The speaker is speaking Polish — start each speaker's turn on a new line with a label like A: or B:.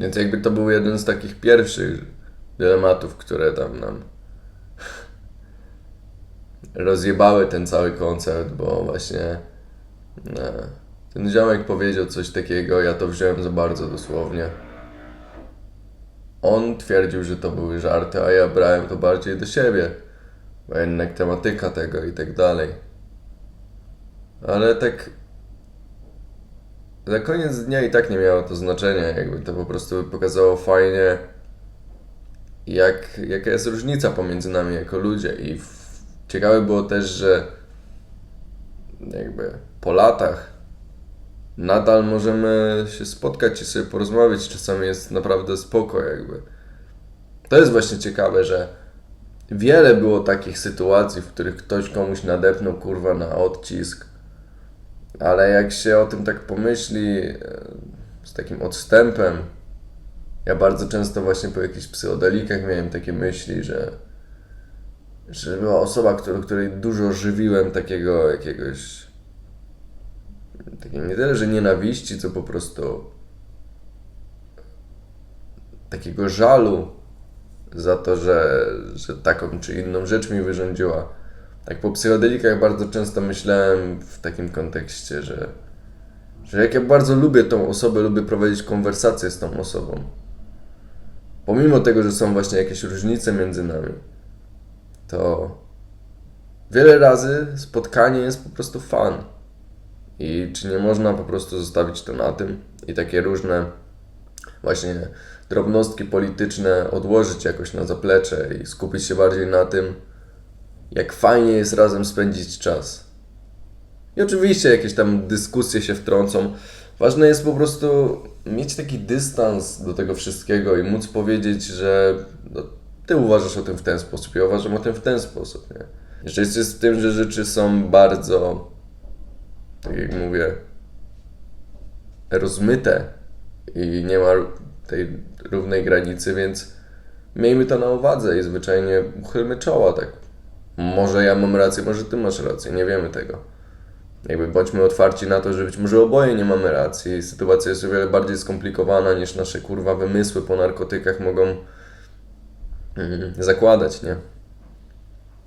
A: Więc jakby to był jeden z takich pierwszych dylematów, które tam nam rozjebały ten cały koncert, bo właśnie e, ten ziomek powiedział coś takiego, ja to wziąłem za bardzo dosłownie. On twierdził, że to były żarty, a ja brałem to bardziej do siebie, bo jednak tematyka tego i tak dalej. Ale tak na koniec dnia i tak nie miało to znaczenia, jakby to po prostu pokazało fajnie, jak, jaka jest różnica pomiędzy nami jako ludzie. I w, ciekawe było też, że jakby po latach nadal możemy się spotkać i sobie porozmawiać. Czasami jest naprawdę spoko, jakby. To jest właśnie ciekawe, że wiele było takich sytuacji, w których ktoś komuś nadepnął kurwa na odcisk ale jak się o tym tak pomyśli e, z takim odstępem, ja bardzo często właśnie po jakichś psychodelikach miałem takie myśli, że, że była osoba, której, której dużo żywiłem takiego jakiegoś takiej nie tyle, że nienawiści, co po prostu takiego żalu za to, że, że taką czy inną rzecz mi wyrządziła tak po psychodelikach bardzo często myślałem w takim kontekście, że, że jak ja bardzo lubię tą osobę, lubię prowadzić konwersację z tą osobą. Pomimo tego, że są właśnie jakieś różnice między nami, to wiele razy spotkanie jest po prostu fan. I czy nie można po prostu zostawić to na tym i takie różne właśnie drobnostki polityczne odłożyć jakoś na zaplecze i skupić się bardziej na tym, jak fajnie jest razem spędzić czas. I oczywiście jakieś tam dyskusje się wtrącą. Ważne jest po prostu mieć taki dystans do tego wszystkiego i móc powiedzieć, że no, ty uważasz o tym w ten sposób, ja uważam o tym w ten sposób. Nie? Jeszcze jest z tym, że rzeczy są bardzo, tak jak mówię, rozmyte i nie ma tej równej granicy, więc miejmy to na uwadze i zwyczajnie uchylmy czoła, tak może ja mam rację, może ty masz rację, nie wiemy tego. Jakby bądźmy otwarci na to, że być może oboje nie mamy racji. Sytuacja jest o wiele bardziej skomplikowana niż nasze kurwa wymysły po narkotykach mogą mm, zakładać, nie?